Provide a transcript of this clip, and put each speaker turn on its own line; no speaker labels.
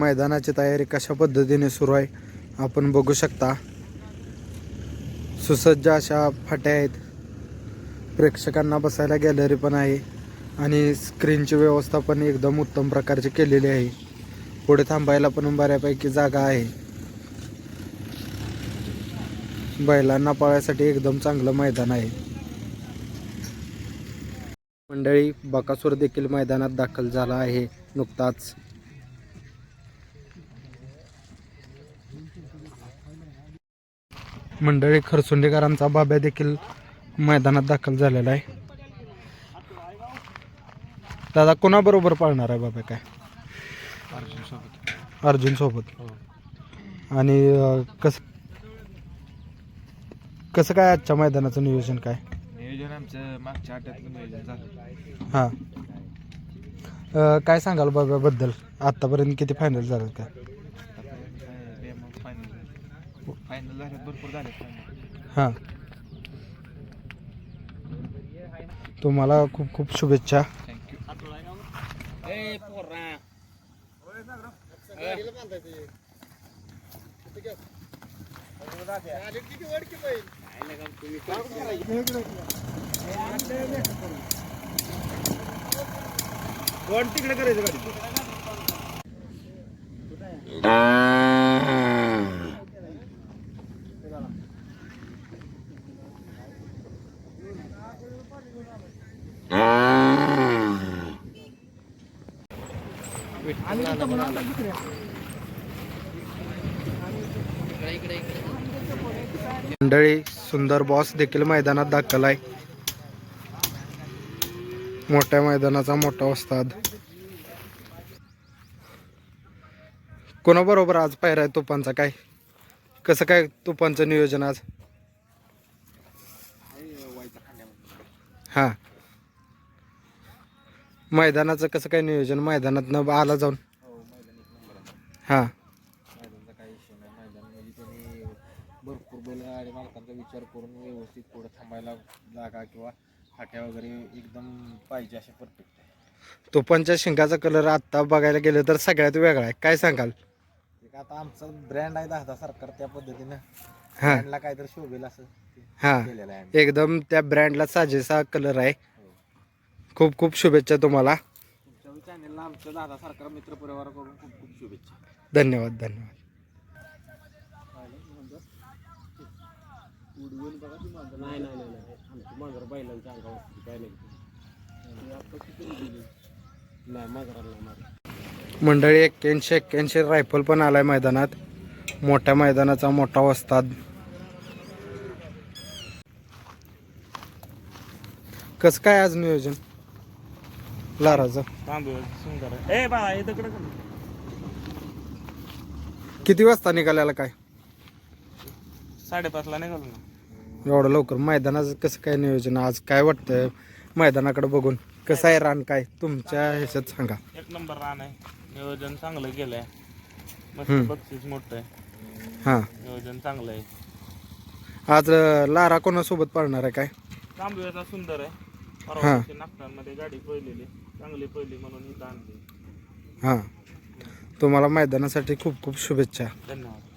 मैदानाची तयारी कशा पद्धतीने सुरू आहे? आपण बघू शकता. सुसज्ज अशा फाट्या आहेत. प्रेक्षकांना बसायला गॅलरी पण आहे. आणि स्क्रीनची व्यवस्था पण एकदम उत्तम प्रकारची केलेली आहे. पुढे थांबायला पण बऱ्यापैकी जागा आहे. बैलांना पाळायसाठी एकदम चांगलं मैदान आहे. मंडळी बकासूर देखील मैदानात दाखल झाला आहे. नुकताच मंडळी खरसुंडेकरांचा बाब्या देखील मैदानात दाखल झालेला आहे. दादा कोणाबरोबर पाळणार आहे बाबा काय? अर्जुन सोबत. आणि कसं कसं काय आजच्या मैदानाचं नियोजन काय?
नियोजन आमचं मागच्या आठवड्यातलं नियोजन झालं.
हां. काय सांगाल बाब्याबद्दल? आत्तापर्यंत किती फायनल झालं काय
फायनल झाले भरपूर झाले.
हां. तुम्हाला खूप खूप शुभेच्छा.
थँक्यू कोण तिकडे करायचं गाडी
मंडळी सुंदर बॉस देखील मैदानात दाखल आहे. मोठ्या मैदानाचा मोठा वस्ताद कोणाबरोबर आज पायरा आहे तुपांचा काय? कसं काय तुपांचं नियोजन आज? हां. मैदानाचं कसं काय नियोजन? मैदानात न आला जाऊन. हां
मैदानचा काही विषय नाही. मैदान म्हणजे त्यांनी भरपूर बैलगाडी मालकांचा विचार करून व्यवस्थित पुढे थांबायला जागा किंवा फाट्या वगैरे एकदम पाहिजे अशा परफेक्ट आहे.
तुपांच्या शिंगाचा कलर आत्ता बघायला गेलं तर सगळ्यात वेगळा आहे. काय सांगाल?
एक आता आमचं ब्रँड आहे दादा सरकार त्या पद्धतीनं.
हां.
ब्रँडला काहीतरी शोभेल असं ते
हां.
केलेलं आहे आम्ही.
एकदम त्या ब्रँडला साजेसा कलर आहे. खूप खूप शुभेच्छा तुम्हाला.
चॅनलला दादा सरकार मित्र परिवाराकडून खूप खूप शुभेच्छा
धन्यवाद धन्यवाद.
नाही नाही नाही मांजर बैलांच्या अंगावर काय नाही नाही मांजराला
मंडळी एक्क्याऐंशी एक्क्याऐंशी रायफल पण आलाय मैदानात. मोठ्या मैदानाचा मोठा वस्ताद. कसं काय आज नियोजन? लाराचं.
तांदूळ सुंदर. आहे ए बा इथं कडे
किती वाजता निघाल्याला काय?
साडेपाचला निघालो ना.
एवढं लवकर. मैदानाचं कसं काय नियोजन? आज काय वाटतंय? मैदानाकडे बघून. कसं आहे रान काय? तुमच्या ह्याच्यात सांगा.
एक नंबर रान आहे. नियोजन चांगलं केलंय. मस्त
हम्म.
बक्षीस मोठं आहे.
हां.
नियोजन चांगलं आहे.
आज अं, लारा कोणासोबत पाळणार आहे काय?
तांबव्याचा सुंदर आहे.
हा.
दिवशी नागठाणमध्ये गाडी पळलेली. चांगली पळली म्हणून इथं आणली.
हां. तुम्हाला मैदानासाठी खूप खूप शुभेच्छा.
धन्यवाद.